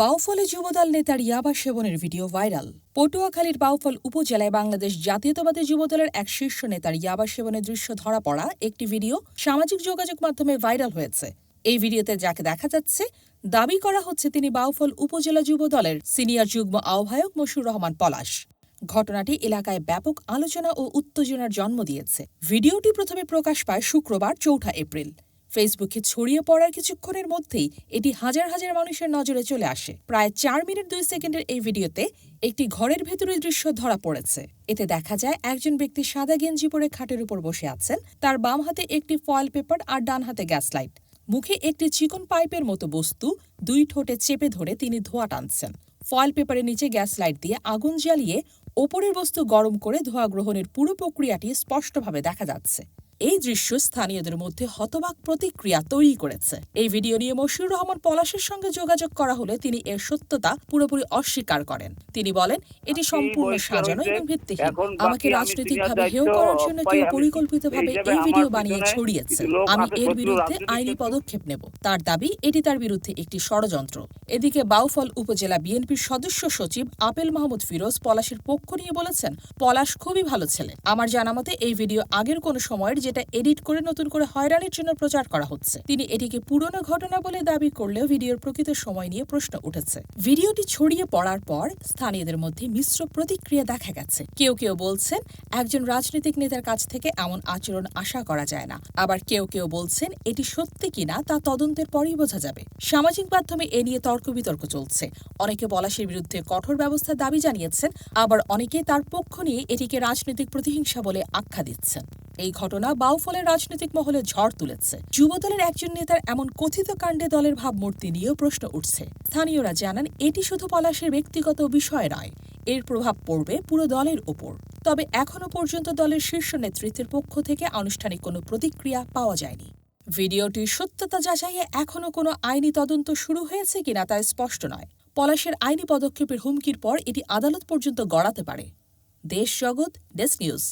বাউফলে যুবদল নেতার ইয়াবা সেবনের ভিডিও ভাইরাল। পটুয়াখালীর বাউফল উপজেলায় বাংলাদেশ জাতীয়তাবাদী যুবদলের এক শীর্ষ নেতার ইয়াবা সেবনের দৃশ্য ধরা পড়া একটি ভিডিও সামাজিক যোগাযোগ মাধ্যমে ভাইরাল হয়েছে। এই ভিডিওতে যাকে দেখা যাচ্ছে, দাবি করা হচ্ছে তিনি বাউফল উপজেলা যুবদলের সিনিয়র যুগ্ম আহ্বায়ক মশুর রহমান পলাশ। ঘটনাটি এলাকায় ব্যাপক আলোচনা ও উত্তেজনার জন্ম দিয়েছে। ভিডিওটি প্রথমে প্রকাশ পায় শুক্রবার, চৌঠা এপ্রিল। ফেসবুকে ছড়িয়ে পড়ার কিছুক্ষণের মধ্যেই এটি হাজার হাজার মানুষের নজরে চলে আসে। প্রায় চার মিনিট দুই সেকেন্ডের এই ভিডিওতে একটি ঘরের ভেতরের দৃশ্য ধরা পড়েছে। এতে দেখা যায়, একজন ব্যক্তি সাদা গেঞ্জি পরে খাটের উপর বসে আছেন। তার বাম হাতে একটি ফয়েল পেপার আর ডান হাতে গ্যাস লাইট মুখে একটি চিকন পাইপের মতো বস্তু, দুই ঠোঁটে চেপে ধরে তিনি ধোঁয়া টানছেন। ফয়েল পেপারের নিচে গ্যাস লাইট দিয়ে আগুন জ্বালিয়ে ওপরের বস্তু গরম করে ধোঁয়া গ্রহণের পুরো প্রক্রিয়াটি স্পষ্টভাবে দেখা যাচ্ছে। এই দৃশ্য স্থানীয়দের মধ্যে হতবাক প্রতিক্রিয়া তৈরি করেছে। এই ভিডিও নিয়ে মশিউর রহমান পলাশের সঙ্গে যোগাযোগ করা হলে তিনি এর সত্যতা পুরোপুরি অস্বীকার করেন। তিনি বলেন এটি সম্পূর্ণ সাজানো এবং ভিত্তিহীন। আমাকে রাজনৈতিকভাবে হেয় করার জন্য কেউ পরিকল্পিতভাবে এই ভিডিও বানিয়ে ছড়িয়েছে। আমি এর বিরুদ্ধে আইনি পদক্ষেপ নেব। তার দাবি এটি তার বিরুদ্ধে একটি ষড়যন্ত্র। এদিকে বাউফল উপজেলা বিএনপির সদস্য সচিব আপেল মাহমুদ ফিরোজ পলাশের পক্ষ নিয়ে বলেছেন পলাশ খুবই ভালো ছেলে। আমার জানা মতে এই ভিডিও আগের কোনো সময়ের যেটা এডিট করে নতুন করে হয়রানির জন্য প্রচার করা হচ্ছে। তিনি এটিকে পুরনো ঘটনা বলে দাবি করলেও ভিডিওর প্রকৃত সময় নিয়ে প্রশ্ন উঠেছে। ভিডিওটি ছড়িয়ে পড়ার পর স্থানীয়দের মধ্যে মিশ্র প্রতিক্রিয়া দেখা গেছে। কেউ কেউ বলছেন, একজন রাজনৈতিক নেতার কাছ থেকে এমন আচরণ আশা করা যায় না। আবার কেউ কেউ বলছেন, এটি সত্যি কিনা তা তদন্তের পরেই বোঝা যাবে। সামাজিক মাধ্যমে এ নিয়ে তর্ক বিতর্ক চলছে। অনেকে পলাশের বিরুদ্ধে কঠোর ব্যবস্থার দাবি জানিয়েছেন, আবার অনেকে তার পক্ষ নিয়ে এটিকে রাজনৈতিক প্রতিহিংসা বলে আখ্যা দিচ্ছেন। এই ঘটনা বাউফলের রাজনৈতিক মহলে ঝড় তুলেছে। যুবদলের একজন নেতার এমন কথিত কাণ্ডে দলের ভাবমূর্তি নিয়েও প্রশ্ন উঠছে। স্থানীয়রা জানান, এটি শুধু পলাশের ব্যক্তিগত বিষয় নয়, এর প্রভাব পড়বে পুরো দলের ওপর তবে এখনও পর্যন্ত দলের শীর্ষ নেতৃত্বের পক্ষ থেকে আনুষ্ঠানিক কোনো প্রতিক্রিয়া পাওয়া যায়নি। ভিডিওটির সত্যতা যাচাইয়ে এখনও কোনো আইনি তদন্ত শুরু হয়েছে কিনা তা স্পষ্ট নয়। পলাশের আইনি পদক্ষেপের হুমকির পর এটি আদালত পর্যন্ত গড়াতে পারে। দেশ জগৎ, ডেস্ক নিউজ।